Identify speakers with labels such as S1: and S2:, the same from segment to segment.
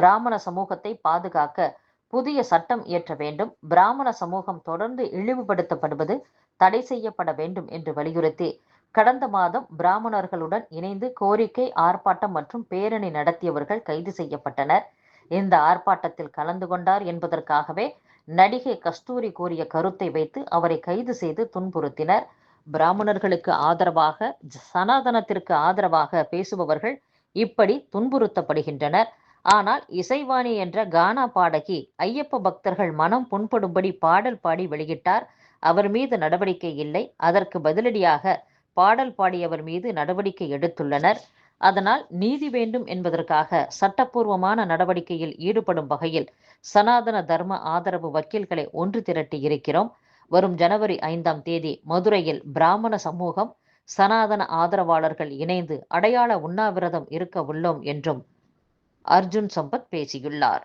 S1: பிராமண சமூகத்தை பாதுகாக்க புதிய சட்டம் இயற்ற வேண்டும். பிராமண சமூகம் தொடர்ந்து இழிவுபடுத்தப்படுவது தடை செய்யப்பட வேண்டும் என்று வலியுறுத்தி கடந்த மாதம் பிராமணர்களுடன் இணைந்து கோரிக்கை ஆர்ப்பாட்டம் மற்றும் பேரணி நடத்தியவர்கள் கைது செய்யப்பட்டனர். இந்த ஆர்ப்பாட்டத்தில் கலந்து கொண்டார் என்பதற்காகவே நடிகை கஸ்தூரி கூறிய கருத்தை வைத்து அவரை கைது செய்து துன்புறுத்தினர். பிராமணர்களுக்கு ஆதரவாக சனாதனத்திற்கு ஆதரவாக பேசுபவர்கள் இப்படி துன்புறுத்தப்படுகின்றனர். ஆனால் இசைவாணி என்ற கானா பாடகி ஐயப்ப பக்தர்கள் மனம் புண்படும்படி பாடல் பாடி வெளியிட்டார். அவர் மீது நடவடிக்கை இல்லை. அதற்கு பதிலடியாக பாடல் பாடியவர் மீது நடவடிக்கை எடுத்துள்ளனர். அதனால் நீதி வேண்டும் என்பதற்காக சட்டப்பூர்வமான நடவடிக்கையில் ஈடுபடும் வகையில் சனாதன தர்ம ஆதரவு வக்கீல்களை ஒன்று திரட்டி இருக்கிறோம். வரும் ஜனவரி ஐந்தாம் தேதி மதுரையில் பிராமண சமூகம் சனாதன ஆதரவாளர்கள் இணைந்து அடையாள உண்ணாவிரதம் இருக்க உள்ளோம் என்றும் அர்ஜுன் சம்பத் பேசியுள்ளார்.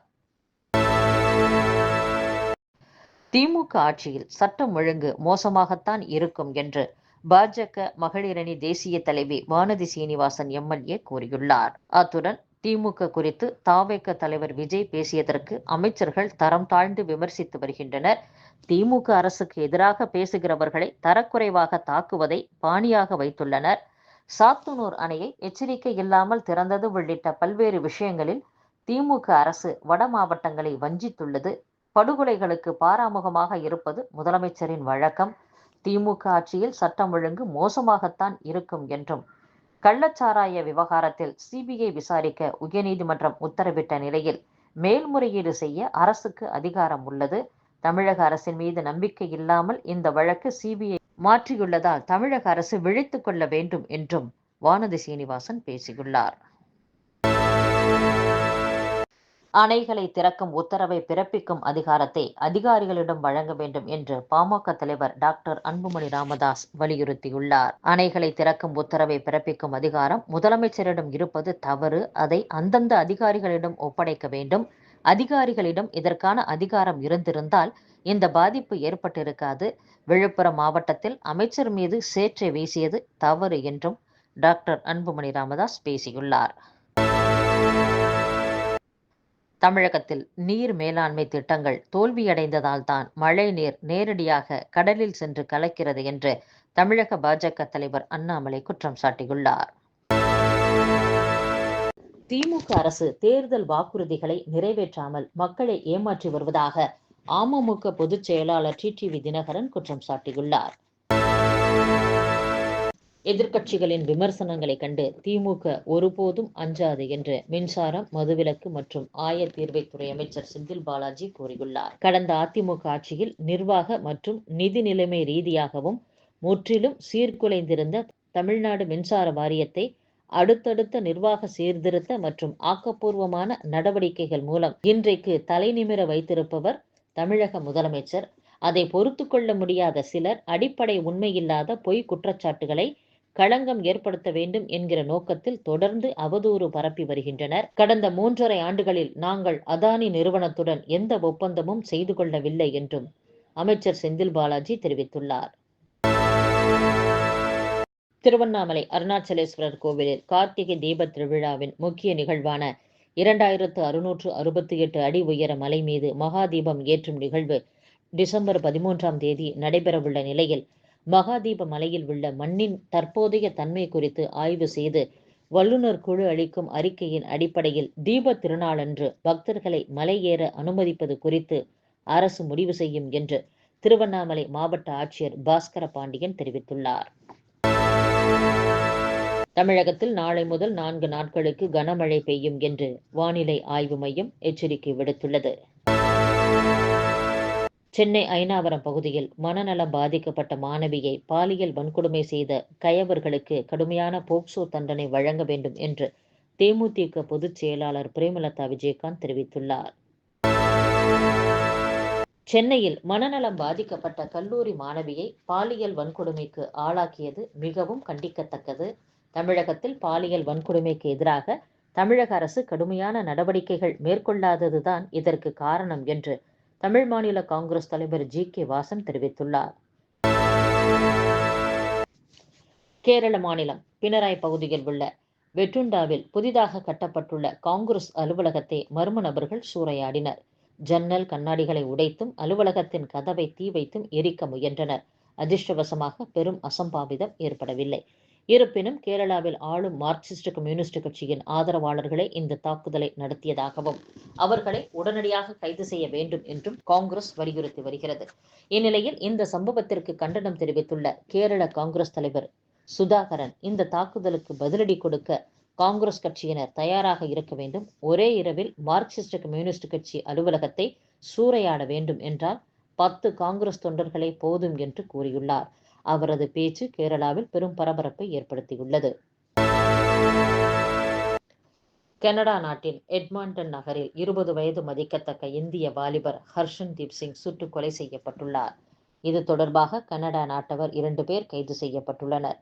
S1: திமுக ஆட்சியில் சட்டம் ஒழுங்கு மோசமாகத்தான் இருக்கும் என்று பாஜக மகளிரணி தேசிய தலைவி வானதி சீனிவாசன் எம்எல்ஏ கூறியுள்ளார். அத்துடன் திமுக குறித்து தாவேக தலைவர் விஜய் பேசியதற்கு அமைச்சர்கள் தரம் தாழ்ந்து விமர்சித்து வருகின்றனர். திமுக அரசுக்கு எதிராக பேசுகிறவர்களை தரக்குறைவாக தாக்குவதை பாணியாக வைத்துள்ளனர். சாத்தனூர் அணையை எச்சரிக்கை இல்லாமல் திறந்தது உள்ளிட்ட பல்வேறு விஷயங்களில் திமுக அரசு வட மாவட்டங்களை வஞ்சித்துள்ளது. படுகொலைகளுக்கு பாராமுகமாக இருப்பது முதலமைச்சரின் வழக்கம். திமுக ஆட்சியில் சட்டம் ஒழுங்கு மோசமாகத்தான் இருக்கும் என்றும் கள்ளச்சாராய விவகாரத்தில் சிபிஐ விசாரிக்க உயர்நீதிமன்றம் உத்தரவிட்ட நிலையில் மேல்முறையீடு செய்ய அரசுக்கு அதிகாரம் உள்ளது. தமிழக அரசின் மீது நம்பிக்கை இல்லாமல் இந்த வழக்கு சிபிஐ மாற்றியுள்ளதால் தமிழக அரசு விழித்துக் கொள்ள வேண்டும் என்றும் வானதி சீனிவாசன் பேசியுள்ளார். அணைகளை திறக்கும் உத்தரவை பிறப்பிக்கும் அதிகாரத்தை அதிகாரிகளிடம் வழங்க வேண்டும் என்று பாமக தலைவர் டாக்டர் அன்புமணி ராமதாஸ் வலியுறுத்தியுள்ளார். அணைகளை திறக்கும் உத்தரவை பிறப்பிக்கும் அதிகாரம் முதலமைச்சரிடம் இருப்பது தவறு. அதை அந்தந்த அதிகாரிகளிடம் ஒப்படைக்க வேண்டும். அதிகாரிகளிடம் இதற்கான அதிகாரம் இருந்திருந்தால் இந்த பாதிப்பு ஏற்பட்டிருக்காது. விழுப்புரம் மாவட்டத்தில் அமைச்சர் மீது சேற்றை வீசியது தவறு என்றும் டாக்டர் அன்புமணி ராமதாஸ் பேசியுள்ளார். தமிழகத்தில் நீர் மேலாண்மை திட்டங்கள் தோல்வியடைந்ததால் தான் மழை நீர் நேரடியாக கடலில் சென்று கலக்கிறது என்று தமிழக பாஜக தலைவர் அண்ணாமலை குற்றம் சாட்டியுள்ளார். திமுக அரசு தேர்தல் வாக்குறுதிகளை நிறைவேற்றாமல் மக்களை ஏமாற்றி வருவதாக அமமுக பொதுச் செயலாளர் டிடிவி தினகரன் குற்றம் சாட்டியுள்ளார். எதிர்க்கட்சிகளின் விமர்சனங்களை கண்டு திமுக ஒருபோதும் அஞ்சாது என்று மின்சாரம் மதுவிலக்கு மற்றும் ஆயத்தீர்வைத்துறை அமைச்சர் செந்தில் பாலாஜி கூறியுள்ளார். கடந்த அதிமுக ஆட்சியில் நிர்வாக மற்றும் நிதி நிலைமை ரீதியாகவும் முற்றிலும் சீர்குலைந்திருந்த தமிழ்நாடு மின்சார வாரியத்தை அடுத்தடுத்த நிர்வாக சீர்திருத்த மற்றும் ஆக்கப்பூர்வமான நடவடிக்கைகள் மூலம் இன்றைக்கு தலைநிமிர வைத்திருப்பவர் தமிழக முதலமைச்சர். அதை பொறுத்து கொள்ள முடியாத சிலர் அடிப்படை உண்மையில்லாத பொய் குற்றச்சாட்டுகளை களங்கம் ஏற்படுத்த வேண்டும் என்கிற நோக்கத்தில் தொடர்ந்து அவதூறு பரப்பி வருகின்றனர். கடந்த மூன்றரை ஆண்டுகளில் நாங்கள் அதானி நிறுவனத்துடன் எந்த ஒப்பந்தமும் செய்து கொள்ளவில்லை என்றும் அமைச்சர் செந்தில் பாலாஜி தெரிவித்துள்ளார். திருவண்ணாமலை அருணாச்சலேஸ்வரர் கோவிலில் கார்த்திகை தீப திருவிழாவின் முக்கிய நிகழ்வான இரண்டாயிரத்து அறுநூற்று அறுபத்தி எட்டு அடி உயர மலை மீது மகாதீபம் ஏற்றும் நிகழ்வு டிசம்பர் பதிமூன்றாம் தேதி நடைபெறவுள்ள நிலையில் மகாதீப மலையில் உள்ள மண்ணின் தற்போதைய தன்மை குறித்து ஆய்வு செய்து வல்லுநர் குழு அளிக்கும் அறிக்கையின் அடிப்படையில் தீப திருநாளன்று பக்தர்களை மலை ஏற அனுமதிப்பது குறித்து அரசு முடிவு செய்யும் என்று திருவண்ணாமலை மாவட்ட ஆட்சியர் பாஸ்கர பாண்டியன் தெரிவித்துள்ளார். தமிழகத்தில் நாளை முதல் நான்கு நாட்களுக்கு கனமழை பெய்யும் என்று வானிலை ஆய்வு மையம் எச்சரிக்கை விடுத்துள்ளது. சென்னை ஐனாவரம் பகுதியில் மனநலம் பாதிக்கப்பட்ட மாணவியை பாலியல் வன்கொடுமை செய்த கயவர்களுக்கு கடுமையான போக்சோ தண்டனை வழங்க வேண்டும் என்று தேமுதிக பொதுச் செயலாளர் பிரேமலதா விஜயகாந்த் தெரிவித்துள்ளார். சென்னையில் மனநலம் பாதிக்கப்பட்ட கல்லூரி மாணவியை பாலியல் வன்கொடுமைக்கு ஆளாக்கியது மிகவும் கண்டிக்கத்தக்கது. தமிழகத்தில் பாலியல் வன்கொடுமைக்கு எதிராக தமிழக அரசு கடுமையான நடவடிக்கைகள் மேற்கொள்ளாததுதான் இதற்கு காரணம் என்று தமிழ் மாநில காங்கிரஸ் தலைவர் ஜி. கே. வாசன் தெரிவித்துள்ளார். கேரள மாநிலம் பினராய் பகுதியில் உள்ள வெட்டுண்டாவில் புதிதாக கட்டப்பட்டுள்ள காங்கிரஸ் அலுவலகத்தை மர்ம நபர்கள் சூறையாடினர். ஜன்னல் கண்ணாடிகளை உடைத்தும் அலுவலகத்தின் கதவை தீ வைத்தும் எரிக்க முயன்றனர். அதிர்ஷ்டவசமாக பெரும் அசம்பாவிதம் ஏற்படவில்லை. இருப்பினும் கேரளாவில் ஆளும் மார்க்சிஸ்ட் கம்யூனிஸ்ட் கட்சியின் ஆதரவாளர்களே இந்த தாக்குதலை நடத்தியதாகவும் அவர்களை உடனடியாக கைது செய்ய வேண்டும் என்றும் காங்கிரஸ் வலியுறுத்தி வருகிறது. இந்நிலையில் இந்த சம்பவத்திற்கு கண்டனம் தெரிவித்துள்ள கேரள காங்கிரஸ் தலைவர் சுதாகரன் இந்த தாக்குதலுக்கு பதிலடி கொடுக்க காங்கிரஸ் கட்சியினர் தயாராக இருக்க வேண்டும். ஒரே இரவில் மார்க்சிஸ்ட் கம்யூனிஸ்ட் கட்சி அலுவலகத்தை சூறையாட வேண்டும் என்றால் பத்து காங்கிரஸ் தொண்டர்களே போதும் என்று கூறியுள்ளார். அவரது பேச்சு கேரளாவில் பெரும் பரபரப்பை ஏற்படுத்தியுள்ளது. கனடா நாட்டின் எட்மாண்டன் நகரில் இருபது வயது மதிக்கத்தக்க இந்திய வாலிபர் ஹர்ஷன் தீப் சிங் சுட்டுக் கொலை செய்யப்பட்டுள்ளார். இது தொடர்பாக கனடா நாட்டவர் இரண்டு பேர் கைது செய்யப்பட்டுள்ளனர்.